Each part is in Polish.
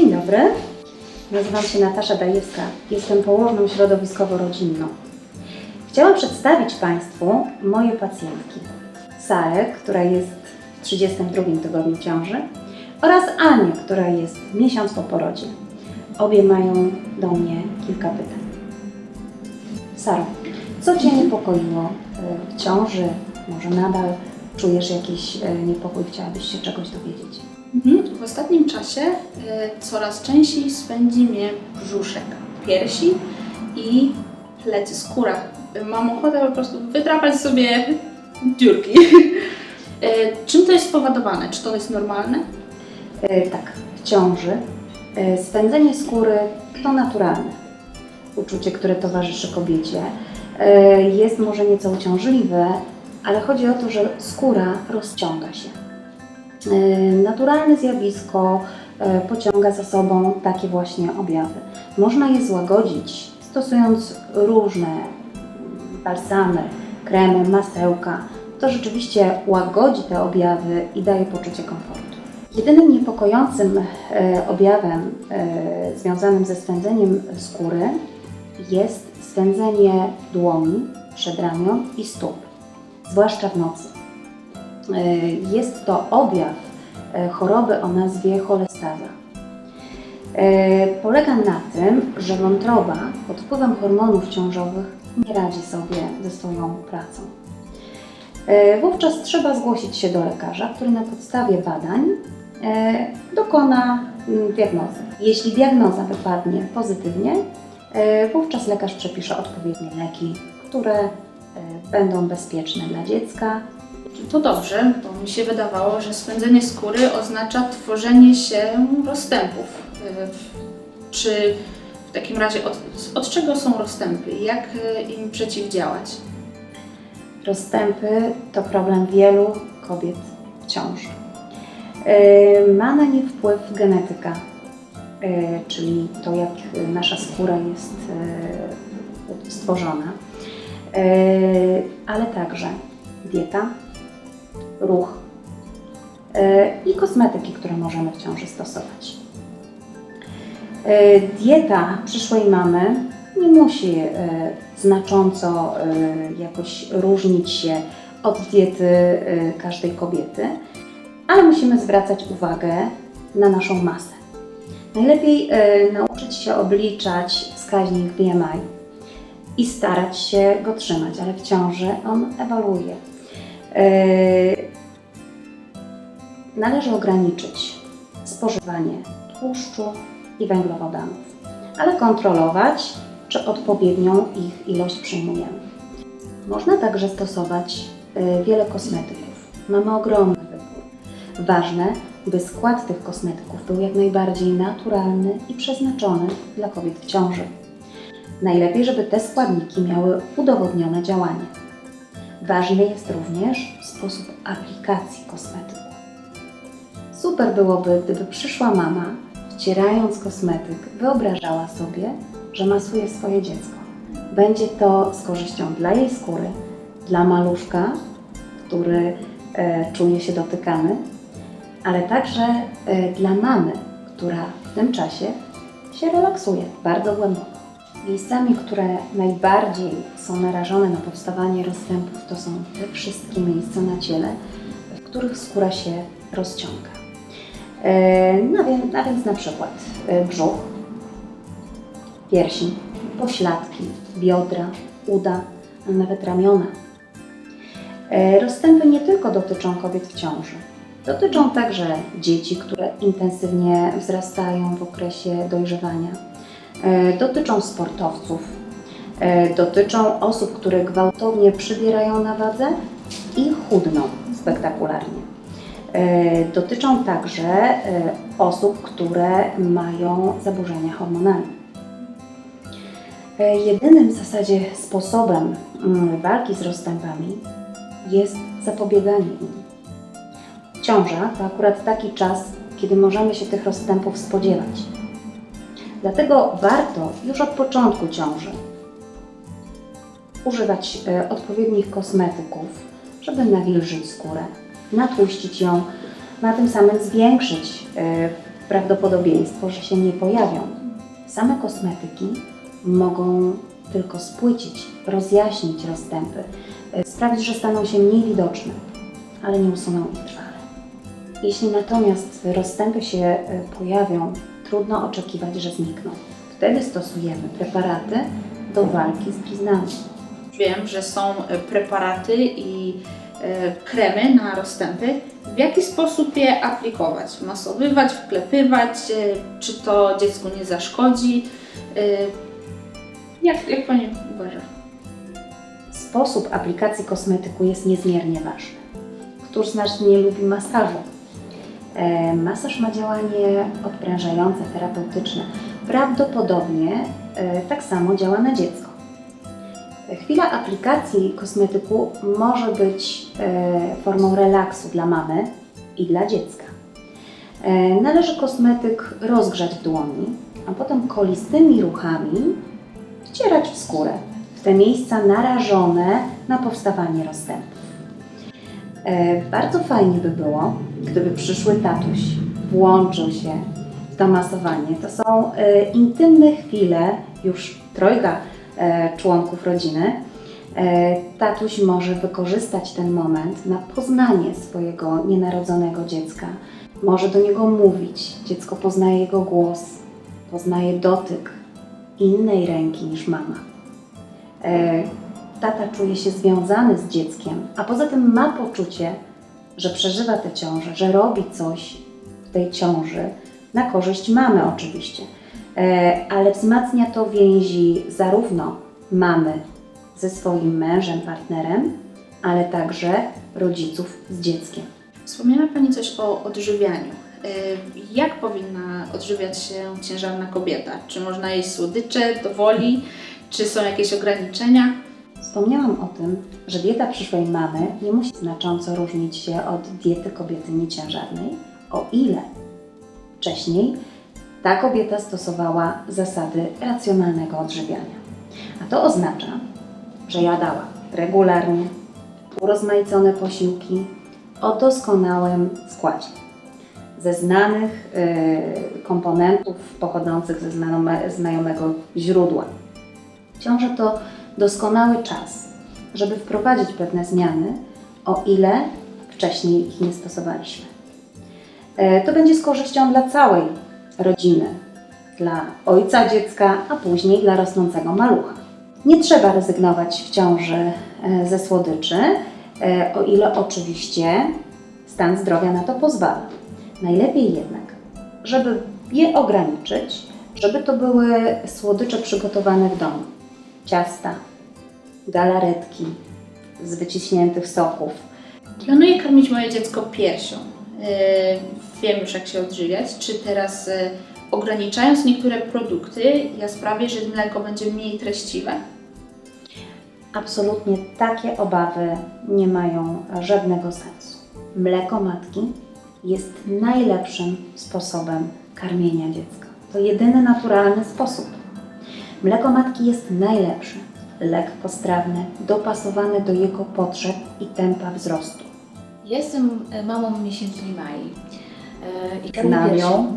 Dzień dobry. Nazywam się Natasza Dajewska. Jestem położną środowiskowo-rodzinną. Chciałam przedstawić Państwu moje pacjentki. Sarę, która jest w 32 tygodniu ciąży oraz Anię, która jest miesiąc po porodzie. Obie mają do mnie kilka pytań. Saro, co Cię niepokoiło e, w ciąży? Może nadal czujesz jakiś e, niepokój? Chciałabyś się czegoś dowiedzieć? Mhm. W ostatnim czasie y, coraz częściej spędzi mnie brzuszek, piersi i plecy, skóra. Mam ochotę po prostu wydrapać sobie dziurki. Y, Czym to jest spowodowane? Czy to jest normalne? E, Tak, w ciąży e, spędzenie skóry to naturalne uczucie, które towarzyszy kobiecie. E, Jest może nieco uciążliwe, ale chodzi o to, że skóra rozciąga się. E, Naturalne zjawisko e, pociąga za sobą takie właśnie objawy. Można je złagodzić stosując różne balsamy, kremy, masełka. To rzeczywiście łagodzi te objawy i daje poczucie komfortu. Jedynym niepokojącym e, objawem związanym ze swędzeniem skóry jest swędzenie dłoni, przedramion i stóp, zwłaszcza w nocy. E, Jest to objaw e, choroby o nazwie cholestaza. E, Polega na tym, że wątroba pod wpływem hormonów ciążowych nie radzi sobie ze swoją pracą. Wówczas trzeba zgłosić się do lekarza, który na podstawie badań dokona mm, diagnozy. Jeśli diagnoza wypadnie pozytywnie, wówczas lekarz przepisze odpowiednie leki, które będą bezpieczne dla dziecka. To dobrze, bo mi się wydawało, że spędzenie skóry oznacza tworzenie się rozstępów. Y, Czy w takim razie od, od czego są rozstępy? Jak y, im przeciwdziałać? Rozstępy to problem wielu kobiet w ciąży. E, Ma na nie wpływ genetyka, czyli to, jak nasza skóra jest stworzona, ale także dieta, ruch e, i kosmetyki, które możemy w ciąży stosować. E, Dieta przyszłej mamy nie musi e, znacząco jakoś różnić się od diety każdej kobiety, ale musimy zwracać uwagę na naszą masę. Najlepiej nauczyć się obliczać wskaźnik BMI i starać się go trzymać, ale w ciąży on ewoluuje. E, Należy ograniczyć spożywanie tłuszczu i węglowodanów, ale kontrolować, czy odpowiednią ich ilość przyjmujemy. Można także stosować y, wiele kosmetyków. Mamy ogromny wybór. Ważne, by skład tych kosmetyków był jak najbardziej naturalny i przeznaczony dla kobiet w ciąży. Najlepiej, żeby te składniki miały udowodnione działanie. Ważny jest również sposób aplikacji kosmetyku. Super byłoby, gdyby przyszła mama, wcierając kosmetyk, wyobrażała sobie, że masuje swoje dziecko. Będzie to z korzyścią dla jej skóry, dla maluszka, który e, czuje się dotykany, ale także e, dla mamy, która w tym czasie się relaksuje bardzo głęboko. Miejscami, które najbardziej są narażone na powstawanie rozstępów, to są te wszystkie miejsca na ciele, w których skóra się rozciąga. E, No więc, a więc na przykład e, brzuch, piersi, pośladki, biodra, uda, a nawet ramiona. E, Rozstępy nie tylko dotyczą kobiet w ciąży. Dotyczą także dzieci, które intensywnie wzrastają w okresie dojrzewania. E, Dotyczą sportowców. E, Dotyczą osób, które gwałtownie przybierają na wadze i chudną spektakularnie. E, Dotyczą także osób, które mają zaburzenia hormonalne. Jedynym w zasadzie sposobem mm, walki z rozstępami jest zapobieganie im. Ciąża to akurat taki czas, kiedy możemy się tych rozstępów spodziewać. Dlatego warto już od początku ciąży używać e, odpowiednich kosmetyków, żeby nawilżyć skórę, natłuścić ją, na tym samym zwiększyć e, prawdopodobieństwo, że się nie pojawią. Same kosmetyki mogą tylko spłycić, rozjaśnić rozstępy, e, sprawić, że staną się mniej widoczne, ale nie usuną ich trwale. Jeśli natomiast rozstępy się pojawią, trudno oczekiwać, że znikną. Wtedy stosujemy preparaty do walki z bliznami. Wiem, że są e, preparaty i e, kremy na rozstępy. W jaki sposób je aplikować? Masowywać, wklepywać? E, czy to dziecku nie zaszkodzi? Jak, jak Pani uważa? Sposób aplikacji kosmetyku jest niezmiernie ważny. Któż z nas nie lubi masażu? E, masaż ma działanie odprężające, terapeutyczne. Prawdopodobnie e, tak samo działa na dziecko. Chwila aplikacji kosmetyku może być e, formą relaksu dla mamy i dla dziecka. Należy kosmetyk rozgrzać w dłoni, a potem kolistymi ruchami wcierać w skórę, w te miejsca narażone na powstawanie rozstępów. E, bardzo fajnie by było, gdyby przyszły tatuś włączył się w to masowanie. To są e, intymne chwile, już trojga e, członków rodziny. Tatuś może wykorzystać ten moment na poznanie swojego nienarodzonego dziecka. Może do niego mówić. Dziecko poznaje jego głos, poznaje dotyk innej ręki niż mama. Tata czuje się związany z dzieckiem, a poza tym ma poczucie, że przeżywa tę ciążę, że robi coś w tej ciąży na korzyść mamy oczywiście, E, ale wzmacnia to więzi zarówno mamy ze swoim mężem, partnerem, ale także rodziców z dzieckiem. Wspomniała Pani coś o odżywianiu. E, Jak powinna odżywiać się ciężarna kobieta? Czy można jeść słodycze do woli? Czy są jakieś ograniczenia? Wspomniałam o tym, że dieta przyszłej mamy nie musi znacząco różnić się od diety kobiety nieciężarnej, o ile wcześniej ta kobieta stosowała zasady racjonalnego odżywiania. A to oznacza, że jadała regularnie urozmaicone posiłki o doskonałym składzie. Ze znanych y, komponentów pochodzących ze znajome, znajomego źródła. Ciąże to doskonały czas, żeby wprowadzić pewne zmiany, o ile wcześniej ich nie stosowaliśmy. E, To będzie z korzyścią dla całej rodziny, dla ojca dziecka, a później dla rosnącego malucha. Nie trzeba rezygnować w ciąży e, ze słodyczy, e, o ile oczywiście stan zdrowia na to pozwala. Najlepiej jednak, żeby je ograniczyć, żeby to były słodycze przygotowane w domu. Ciasta, galaretki z wyciśniętych soków, Planuję karmić moje dziecko piersią. Yy, Wiem już, jak się odżywiać. Czy teraz, yy, ograniczając niektóre produkty, ja sprawię, że mleko będzie mniej treściwe? Absolutnie takie obawy nie mają żadnego sensu. Mleko matki jest najlepszym sposobem karmienia dziecka. To jedyny naturalny sposób. Mleko matki jest najlepsze, lekkostrawne, dopasowane do jego potrzeb i tempa wzrostu. Jestem e, mamą miesięcznej Mai. E, I Znam ją.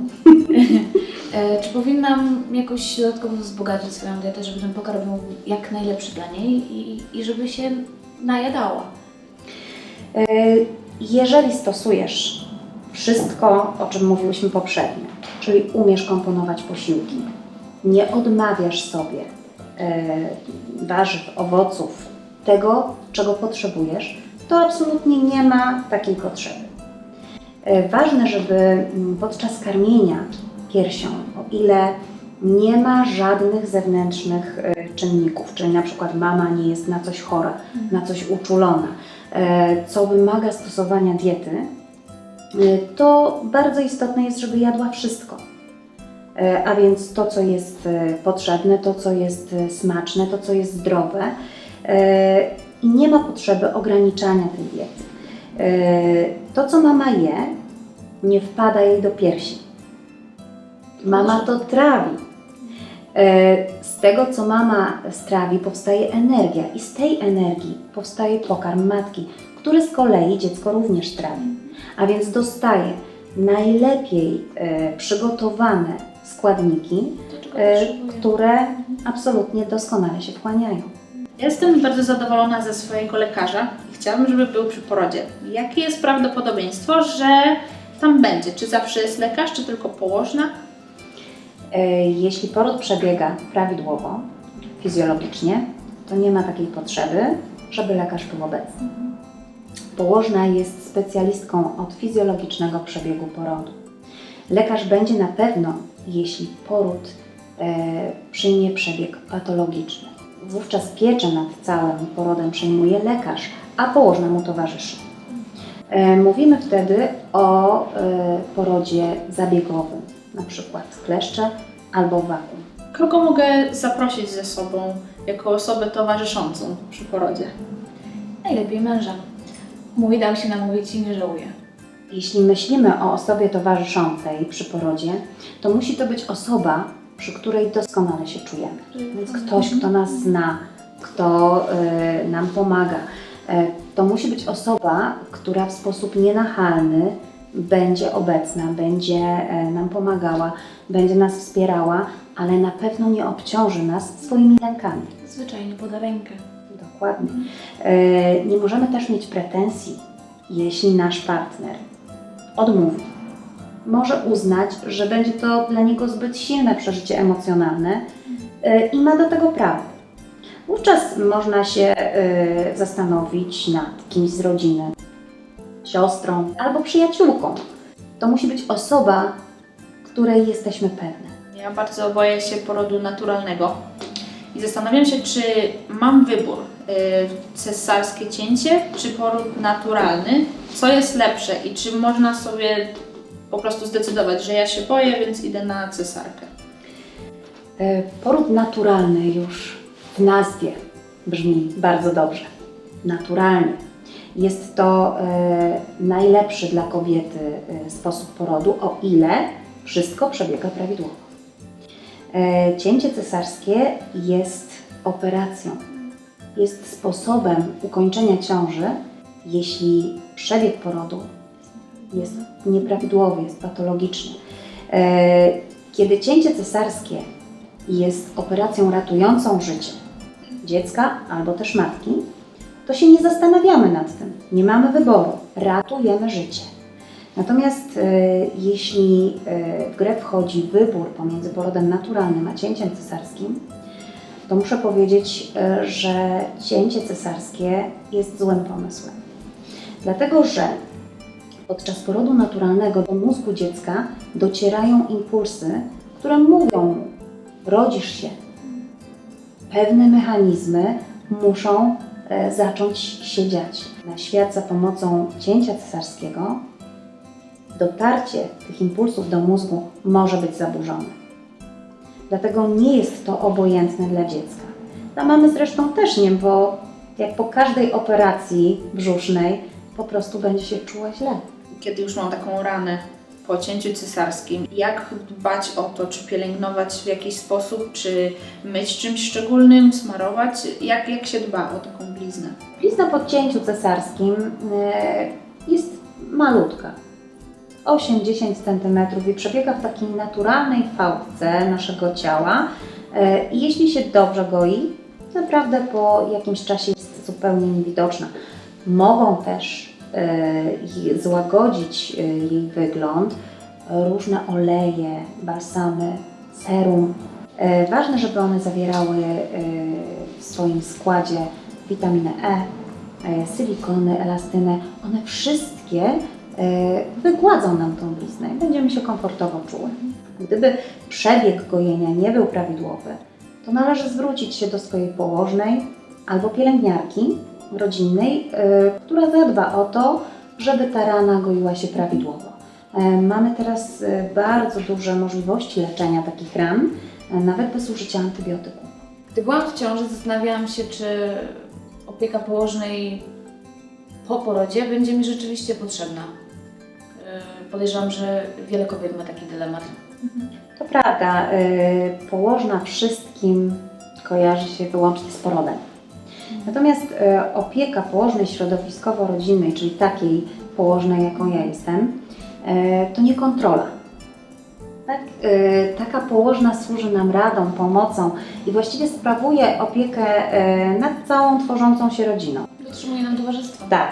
E, Czy powinnam jakoś dodatkowo wzbogacić swoją dietę, żeby ten pokarm był jak najlepszy dla niej i, i żeby się najadała? Jeżeli stosujesz wszystko, o czym mówiłyśmy poprzednio, czyli umiesz komponować posiłki, nie odmawiasz sobie e, warzyw, owoców, tego, czego potrzebujesz, to absolutnie nie ma takiej potrzeby. E, Ważne, żeby mm, podczas karmienia piersią, o ile nie ma żadnych zewnętrznych e, czynników, czyli na przykład mama nie jest na coś chora, na coś uczulona, co wymaga stosowania diety, to bardzo istotne jest, żeby jadła wszystko. E, A więc to, co jest e, potrzebne, to, co jest e, smaczne, to, co jest zdrowe. I nie ma potrzeby ograniczania tej diety. To, co mama je, nie wpada jej do piersi. Mama to trawi. Z tego, co mama strawi, powstaje energia, i z tej energii powstaje pokarm matki, który z kolei dziecko również trawi. A więc dostaje najlepiej przygotowane składniki, e, które absolutnie doskonale się wchłaniają. Jestem bardzo zadowolona ze swojego lekarza i chciałabym, żeby był przy porodzie. Jakie jest prawdopodobieństwo, że tam będzie? Czy zawsze jest lekarz, czy tylko położna? E, Jeśli poród przebiega prawidłowo, fizjologicznie, to nie ma takiej potrzeby, żeby lekarz był obecny. Położna jest specjalistką od fizjologicznego przebiegu porodu. Lekarz będzie na pewno, jeśli poród e, przyjmie przebieg patologiczny. Wówczas pieczę nad całym porodem przejmuje lekarz, a położna mu towarzyszy. E, Mówimy wtedy o e, porodzie zabiegowym, na przykład kleszcze albo wakum. Kogo mogę zaprosić ze sobą jako osobę towarzyszącą przy porodzie? Najlepiej męża. Mówi, dał się namówić i nie żałuje. Jeśli myślimy o osobie towarzyszącej przy porodzie, to musi to być osoba, przy której doskonale się czujemy. Więc ktoś, kto nas zna, kto e, nam pomaga. E, to musi być osoba, która w sposób nienachalny będzie obecna, będzie e, nam pomagała, będzie nas wspierała, ale na pewno nie obciąży nas swoimi lękami. Zwyczajnie poda rękę. Dokładnie. Nie możemy też mieć pretensji, jeśli nasz partner odmówi. Może uznać, że będzie to dla niego zbyt silne przeżycie emocjonalne e, i ma do tego prawo. Wówczas można się e, zastanowić nad kimś z rodziny, siostrą albo przyjaciółką. To musi być osoba, której jesteśmy pewne. Ja bardzo boję się porodu naturalnego i zastanawiam się, czy mam wybór cesarskie cięcie, czy poród naturalny. Co jest lepsze i czy można sobie po prostu zdecydować, że ja się boję, więc idę na cesarkę. E, Poród naturalny już w nazwie brzmi bardzo dobrze. Naturalnie. Jest to e, najlepszy dla kobiety e, sposób porodu, o ile wszystko przebiega prawidłowo. Cięcie cesarskie jest operacją, jest sposobem ukończenia ciąży, jeśli przebieg porodu jest nieprawidłowy, jest patologiczny. E, Kiedy cięcie cesarskie jest operacją ratującą życie dziecka albo też matki, to się nie zastanawiamy nad tym. Nie mamy wyboru. Ratujemy życie. Natomiast e, jeśli e, w grę wchodzi wybór pomiędzy porodem naturalnym a cięciem cesarskim, to muszę powiedzieć, e, że cięcie cesarskie jest złym pomysłem. Dlatego, że podczas porodu naturalnego do mózgu dziecka docierają impulsy, które mówią mu, rodzisz się. Pewne mechanizmy muszą e, zacząć się dziać. Na świat za pomocą cięcia cesarskiego dotarcie tych impulsów do mózgu może być zaburzone. Dlatego nie jest to obojętne dla dziecka. Dla mamy zresztą też nie, bo jak po każdej operacji brzusznej po prostu będzie się czuła źle. Kiedy już mam taką ranę po cięciu cesarskim, jak dbać o to, czy pielęgnować w jakiś sposób, czy myć czymś szczególnym, smarować, jak, jak się dba o taką bliznę? Blizna po cięciu cesarskim e, jest malutka. 8-10 cm i przebiega w takiej naturalnej fałdce naszego ciała. E, I jeśli się dobrze goi, naprawdę po jakimś czasie jest zupełnie niewidoczna. Mogą też e, złagodzić e, jej wygląd różne oleje, balsamy, serum. Ważne, żeby one zawierały w swoim składzie witaminę E, silikony, elastynę. One wszystkie wygładzą nam tą bliznę i będziemy się komfortowo czuły. Gdyby przebieg gojenia nie był prawidłowy, to należy zwrócić się do swojej położnej albo pielęgniarki rodzinnej, e, która zadba o to, żeby ta rana goiła się prawidłowo. E, Mamy teraz e, bardzo duże możliwości leczenia takich ran, e, nawet bez użycia antybiotyków. Gdy byłam w ciąży, zastanawiałam się, czy opieka położnej po porodzie będzie mi rzeczywiście potrzebna. Podejrzewam, że wiele kobiet ma taki dylemat. To prawda, y, położna wszystkim kojarzy się wyłącznie z porodem. Natomiast y, opieka położnej środowiskowo-rodzinnej, czyli takiej położnej, jaką ja jestem, e, to nie kontrola. Tak? Taka położna służy nam radą, pomocą i właściwie sprawuje opiekę nad całą tworzącą się rodziną. Dotrzymuje nam towarzystwo. Tak,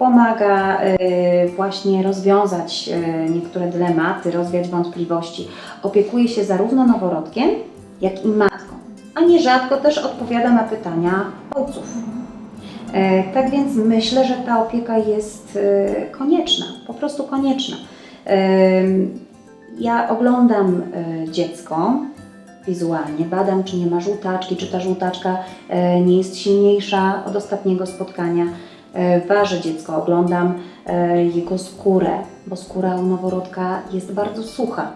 pomaga e, właśnie rozwiązać e, niektóre dylematy, rozwiać wątpliwości. Opiekuje się zarówno noworodkiem, jak i matką, a nierzadko też odpowiada na pytania ojców. E, Tak więc myślę, że ta opieka jest e, konieczna, po prostu konieczna. E, Ja oglądam e, dziecko wizualnie, badam, czy nie ma żółtaczki, czy ta żółtaczka nie jest silniejsza od ostatniego spotkania. E, Ważę dziecko, oglądam e, jego skórę, bo skóra u noworodka jest bardzo sucha.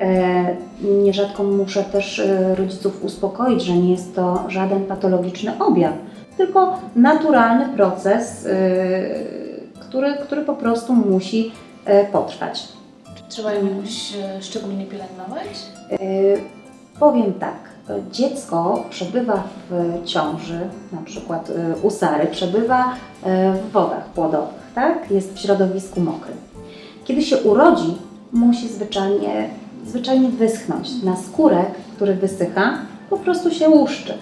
E, Nierzadko muszę też rodziców uspokoić, że nie jest to żaden patologiczny objaw, tylko naturalny proces, który, który po prostu musi potrwać. Czy trzeba ją jakoś szczególnie pielęgnować? Powiem tak, e, dziecko przebywa w ciąży, na przykład e, u Sary, przebywa e, w wodach płodowych, tak? Jest w środowisku mokrym. Kiedy się urodzi, musi zwyczajnie, zwyczajnie wyschnąć. Na skórek, który wysycha, po prostu się łuszczy.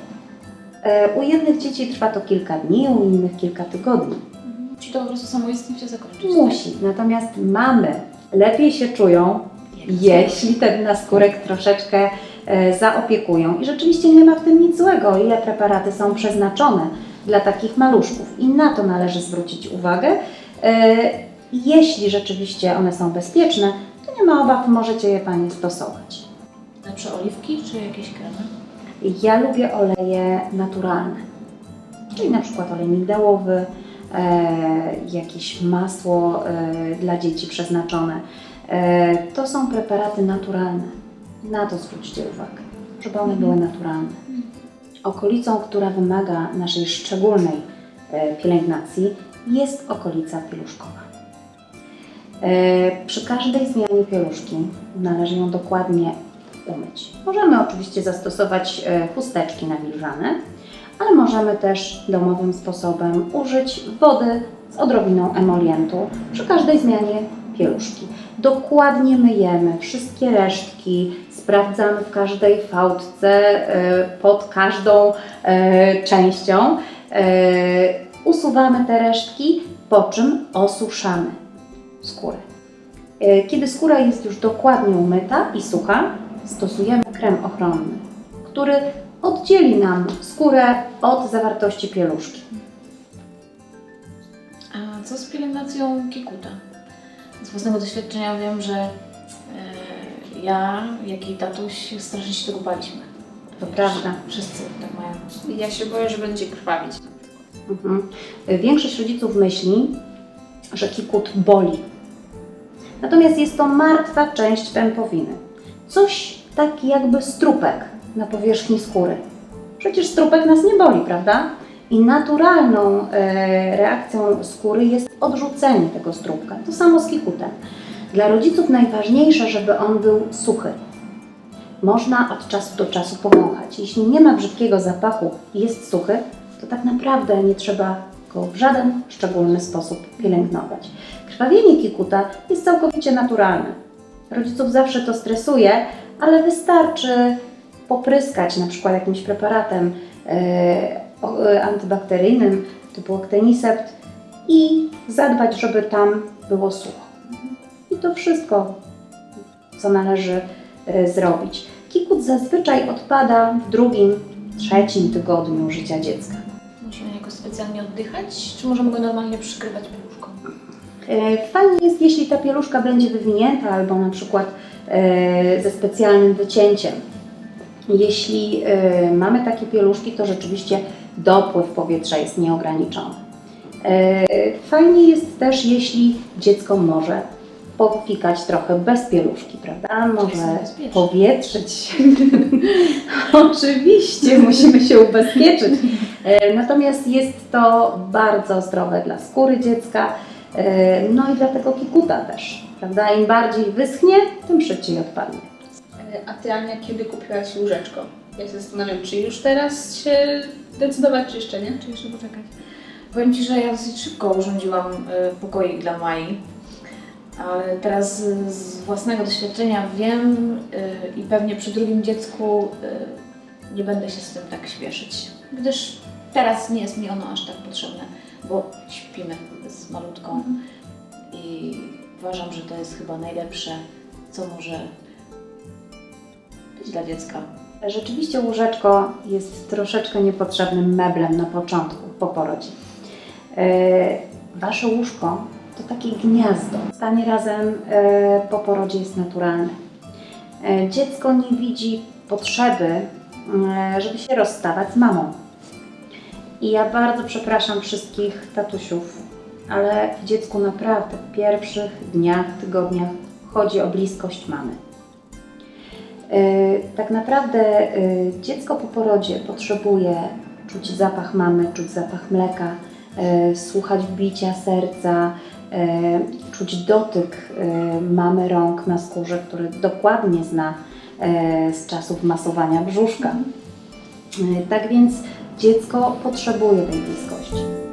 U jednych dzieci trwa to kilka dni, u innych kilka tygodni. Musi to po prostu samoistnie się zakończyć. Musi. Natomiast mamy lepiej się czują, Tak? jeśli ten naskórek troszeczkę zaopiekują. I rzeczywiście nie ma w tym nic złego, ile preparaty są przeznaczone dla takich maluszków. I na to należy zwrócić uwagę. E, Jeśli rzeczywiście one są bezpieczne, to nie ma obaw, możecie je Panie stosować. Lepsze oliwki czy jakieś kremy? Ja lubię oleje naturalne, czyli na przykład olej migdałowy, e, jakieś masło e, dla dzieci przeznaczone. E, to są preparaty naturalne. Na to zwróćcie uwagę, żeby one były naturalne. Okolicą, która wymaga naszej szczególnej e, pielęgnacji, jest okolica pieluszkowa. E, Przy każdej zmianie pieluszki należy ją dokładnie umyć. Możemy oczywiście zastosować e, chusteczki nawilżane, ale możemy też domowym sposobem użyć wody z odrobiną emolientu przy każdej zmianie pieluszki. Dokładnie myjemy wszystkie resztki, sprawdzamy w każdej fałdce, e, pod każdą e, częścią. E, Usuwamy te resztki, po czym osuszamy skórę. Kiedy skóra jest już dokładnie umyta i sucha, stosujemy krem ochronny, który oddzieli nam skórę od zawartości pieluszki. A co z pielęgnacją kikuta? Z własnego doświadczenia wiem, że ja, jak i tatuś strasznie się tego baliśmy. To prawda. Wszyscy tak mają. Ja się boję, że będzie krwawić. Mhm. Większość rodziców myśli, że kikut boli. Natomiast jest to martwa część pępowiny. Coś tak jakby strupek na powierzchni skóry. Przecież strupek nas nie boli, prawda? I naturalną e, reakcją skóry jest odrzucenie tego strupka. To samo z kikutem. Dla rodziców najważniejsze, żeby on był suchy. Można od czasu do czasu powąchać. Jeśli nie ma brzydkiego zapachu i jest suchy, to tak naprawdę nie trzeba go w żaden szczególny sposób pielęgnować. Krwawienie kikuta jest całkowicie naturalne. Rodziców zawsze to stresuje, ale wystarczy popryskać na przykład jakimś preparatem e, antybakteryjnym typu Octenisept i zadbać, żeby tam było sucho. I to wszystko, co należy e, zrobić. Kikut zazwyczaj odpada w drugim, trzecim tygodniu życia dziecka. Musimy jakoś specjalnie oddychać, czy możemy go normalnie przykrywać pieluszką? E, Fajnie jest, jeśli ta pieluszka będzie wywinięta albo na przykład e, ze specjalnym wycięciem. Jeśli mamy takie pieluszki, to rzeczywiście dopływ powietrza jest nieograniczony. Fajnie jest też, jeśli dziecko może pofikać trochę bez pieluszki, prawda? Może powietrzyć się. Oczywiście, musimy się ubezpieczyć. E, Natomiast jest to bardzo zdrowe dla skóry dziecka, e, no i dla tego kikuta też, prawda? Im bardziej wyschnie, tym szybciej odpadnie. E, A Ty, Ania, kiedy kupiłaś łóżeczko? Ja się zastanawiam, czy już teraz się decydować, czy jeszcze nie? Czy jeszcze poczekać? Powiem Ci, że ja dosyć szybko urządziłam pokoik dla Mai. Ale teraz z- własnego doświadczenia wiem y, i pewnie przy drugim dziecku y, nie będę się z tym tak śpieszyć, gdyż teraz nie jest mi ono aż tak potrzebne, bo śpimy z malutką i uważam, że to jest chyba najlepsze, co może być dla dziecka. Rzeczywiście łóżeczko jest troszeczkę niepotrzebnym meblem na początku, po porodzie. E, Wasze łóżko to takie gniazdo. Stanie razem e, po porodzie jest naturalne. E, Dziecko nie widzi potrzeby, e, żeby się rozstawać z mamą. I ja bardzo przepraszam wszystkich tatusiów, ale w dziecku naprawdę w pierwszych dniach, tygodniach chodzi o bliskość mamy. Tak naprawdę dziecko po porodzie potrzebuje czuć zapach mamy, czuć zapach mleka, słuchać bicia serca, czuć dotyk e, mamy rąk na skórze, który dokładnie zna e, z czasów masowania brzuszka. E, Tak więc dziecko potrzebuje tej bliskości.